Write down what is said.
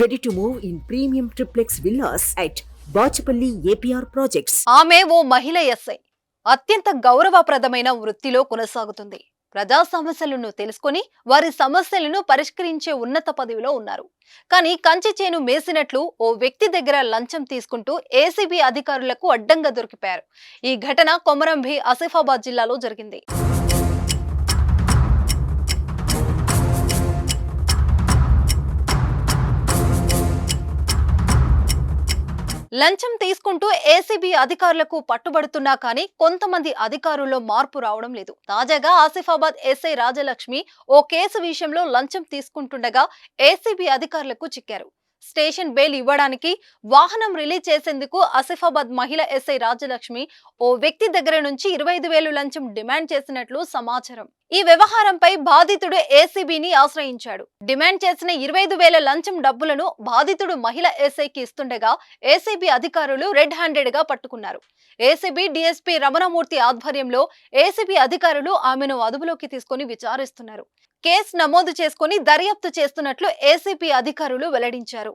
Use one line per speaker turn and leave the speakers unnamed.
Ready to move in premium triplex villas at Bachupally APR projects
ఆమె ఓ మహిళ SI అత్యంత గౌరవప్రదమైన వృత్తిలో కొనసాగుతుంది. ప్రజా సమస్యలను తెలుసుకొని వారి సమస్యలను పరిష్కరించే ఉన్నత పదవిలో ఉన్నారు. కానీ కంచి చేను మేసినట్లు ఓ వ్యక్తి దగ్గర లంచం తీసుకుంటూ ఏసీబీ అధికారులకు అడ్డంగా దొరికిపోయారు. ఈ ఘటన కొమరంభి ఆసిఫాబాద్ జిల్లాలో జరిగింది. లంచం తీసుకుంటూ ఏసీబీ అధికారులకు పట్టుబడుతున్నా కానీ కొంతమంది అధికారుల్లో మార్పు రావడం లేదు. తాజాగా ఆసిఫాబాద్ ఎస్ఐ రాజలక్ష్మి ఓ కేసు విషయంలో లంచం తీసుకుంటుండగా ఏసీబీ అధికారులకు చిక్కారు. స్టేషన్ బెయిల్ ఇవ్వడానికి వాహనం రిలీజ్ చేసేందుకు ఆసిఫాబాద్ మహిళ ఎస్ఐ రాజలక్ష్మి ఓ వ్యక్తి దగ్గర నుంచి ఇరవై ఐదు వేలు లంచం డిమాండ్ చేసినట్లు సమాచారం. ఈ వ్యవహారంపై బాధితుడు ఏసీబీని ఆశ్రయించాడు. డిమాండ్ చేసిన ఇరవై ఐదు వేల లంచం డబ్బులను బాధితుడు మహిళ ఎస్ఐకి ఇస్తుండగా ఏసీబీ అధికారులు రెడ్ హ్యాండెడ్గా పట్టుకున్నారు. ఏసీబీ డీఎస్పీ రమణమూర్తి ఆధ్వర్యంలో ఏసీబీ అధికారులు ఆమెను అదుపులోకి తీసుకుని విచారిస్తున్నారు. కేసు నమోదు చేసుకుని దర్యాప్తు చేస్తున్నట్లు ఏసీపీ అధికారులు వెల్లడించారు.